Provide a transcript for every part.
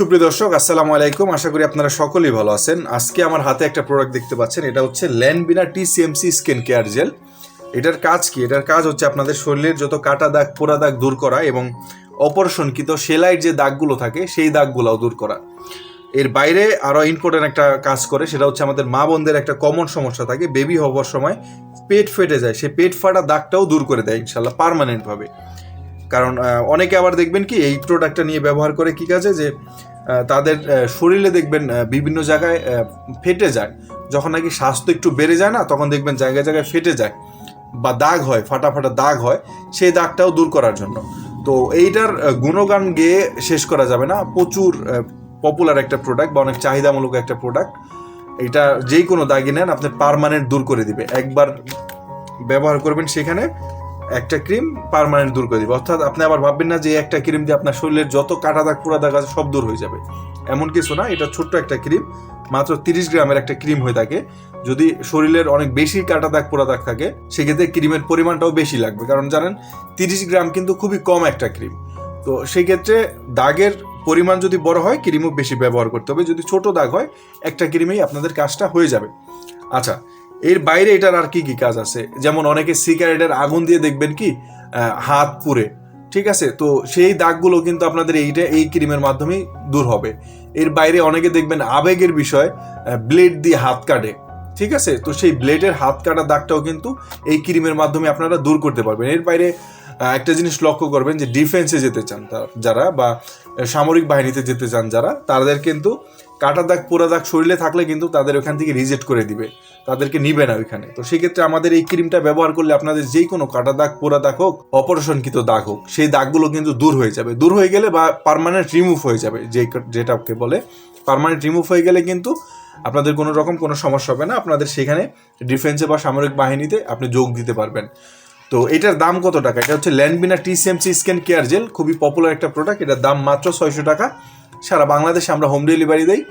সুপ্রিয় দর্শক, আসসালামু আলাইকুম। আশা করি আপনারা সকলেই ভালো আছেন। আজকে আমার হাতে একটা প্রোডাক্ট দেখতে পাচ্ছেন। এটা হচ্ছে ল্যান্ডবিনা T CMC skin care gel এটার কাজ কি? এটার কাজ হচ্ছে আপনাদের শরীরের যত কাটা দাগ, পোড়া দাগ দূর করা এবং অপারেশনকৃত সেলাইয়ের যে দাগগুলো থাকে, সেই দাগগুলোও দূর করা। এর বাইরে আরও ইম্পর্টেন্ট একটা কাজ করে, সেটা হচ্ছে আমাদের মা বোনদের একটা কমন সমস্যা থাকে। বেবি হবার সময় পেট ফেটে যায়। সে পেট ফাটা দাগটাও দূর করে দেয় ইনশাল্লাহ পার্মানেন্টভাবে কারণ অনেকে আবার দেখবেন কি, এই প্রোডাক্টটা নিয়ে ব্যবহার করে কি কাজে যে তাদের শরীরে দেখবেন বিভিন্ন জায়গায় ফেটে যায়। যখন নাকি স্বাস্থ্য একটু বেড়ে যায় না, তখন দেখবেন জায়গায় জায়গায় ফেটে যায় বা দাগ হয়, ফাটা ফাটা দাগ হয়, সেই দাগটাও দূর করার জন্য। তো এইটার গুণগান গেয়ে শেষ করা যাবে না। প্রচুর পপুলার একটা প্রোডাক্ট বা অনেক চাহিদামূলক একটা প্রোডাক্ট এটা যেই কোনো দাগি নেন, আপনি পারমানেন্ট দূর করে দিবে। একবার ব্যবহার করবেন সেখানে। একটা ক্রিম পারমানেন্ট দূর করে দিবে। অর্থাৎ আপনি আবার ভাববেন না যে একটা ক্রিম দিয়ে আপনার শরীরের যত কাটা দাগ, পোড়া দাগ আছে সব দূর হয়ে যাবে। এমন কিছু না, এটা ছোট্ট একটা ক্রিম, মাত্র তিরিশ গ্রামের একটা ক্রিম হয়ে থাকে। যদি শরীরের অনেক বেশি কাটা দাগ, পোড়া দাগ থাকে, সেক্ষেত্রে ক্রিমের পরিমাণটাও বেশি লাগবে। কারণ জানেন, তিরিশ গ্রাম কিন্তু খুবই কম একটা ক্রিম। তো সেই ক্ষেত্রে দাগের পরিমাণ যদি বড় হয়, ক্রিমও বেশি ব্যবহার করতে হবে। যদি ছোট দাগ হয়, একটা ক্রিমেই আপনাদের কাজটা হয়ে যাবে। আচ্ছা এর বাইরে এটার আর কি কি কাজ আছে? যেমন অনেকে সিগারেটের আগুন দিয়ে দেখবেন কি হাত পুড়ে, ঠিক আছে? তো সেই দাগগুলো কিন্তু আপনাদের এইটা, এই ক্রিমের মাধ্যমেই দূর হবে। এর বাইরে অনেকে দেখবেন আবেগের বিষয় ব্লেড দিয়ে হাত কাটে, ঠিক আছে? তো সেই ব্লেডের হাত কাটা দাগটাও কিন্তু এই ক্রিমের মাধ্যমে আপনারা দূর করতে পারবেন। এর বাইরে একটা জিনিস লক্ষ্য করবেন যে ডিফেন্সে যেতে চান যারা বা সামরিক বাহিনীতে যেতে চান যারা, তাদের কিন্তু কাটা দাগ, পোড়া দাগ শরীরে থাকলে কিন্তু তাদের ওখান থেকে রিজেক্ট করে দিবে। তাদেরকে নিবে না ওইখানে। তো সেক্ষেত্রে আমাদের এই ক্রিমটা ব্যবহার করলে আপনাদের যেই কোনো কাটা দাগ, পোড়া দাগ হোক, অপারেশনকৃত দাগ হোক, সেই দাগগুলো কিন্তু দূর হয়ে যাবে। দূর হয়ে গেলে বা পার্মানেন্ট রিমুভ হয়ে যাবে, যে যেটাকে বলে। পার্মানেন্ট রিমুভ হয়ে গেলে কিন্তু আপনাদের কোনো রকম কোনো সমস্যা হবে না। আপনাদের সেখানে ডিফেন্সে বা সামরিক বাহিনীতে আপনি যোগ দিতে পারবেন। তো এটার দাম কত টাকা? এটা হচ্ছে ল্যান্ডবিনা টিসিএমসি স্ক্যান কেয়ার জেল খুবই পপুলার একটা প্রোডাক্ট এটার দাম মাত্র ছয়শো টাকা। সারা বাংলাদেশে আমরা হোম ডেলিভারি দেই।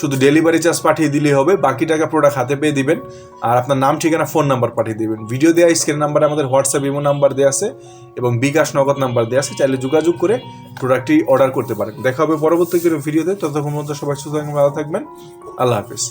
শুধু ডেলিভারি চার্জ পাঠিয়ে দিলেই হবে বাকি টাকা প্রোডাক্ট হাতে পেয়ে দিবেন। আর আপনার নাম ঠিকানা ফোন নাম্বার পাঠিয়ে দিবেন। ভিডিও দেওয়া স্ক্রিন নাম্বারে আমাদের হোয়াটসঅ্যাপ ইমো নাম্বার দেওয়া আছে এবং বিকাশ নগদ নাম্বার দেওয়া আছে। চাইলে যোগাযোগ করে প্রোডাক্টটি অর্ডার করতে পারেন। দেখা হবে পরবর্তী কোনো ভিডিওতে ততক্ষণ মধ্যে সবাই সুস্থ থাকবেন, ভালো থাকবেন। আল্লাহ হাফিজ।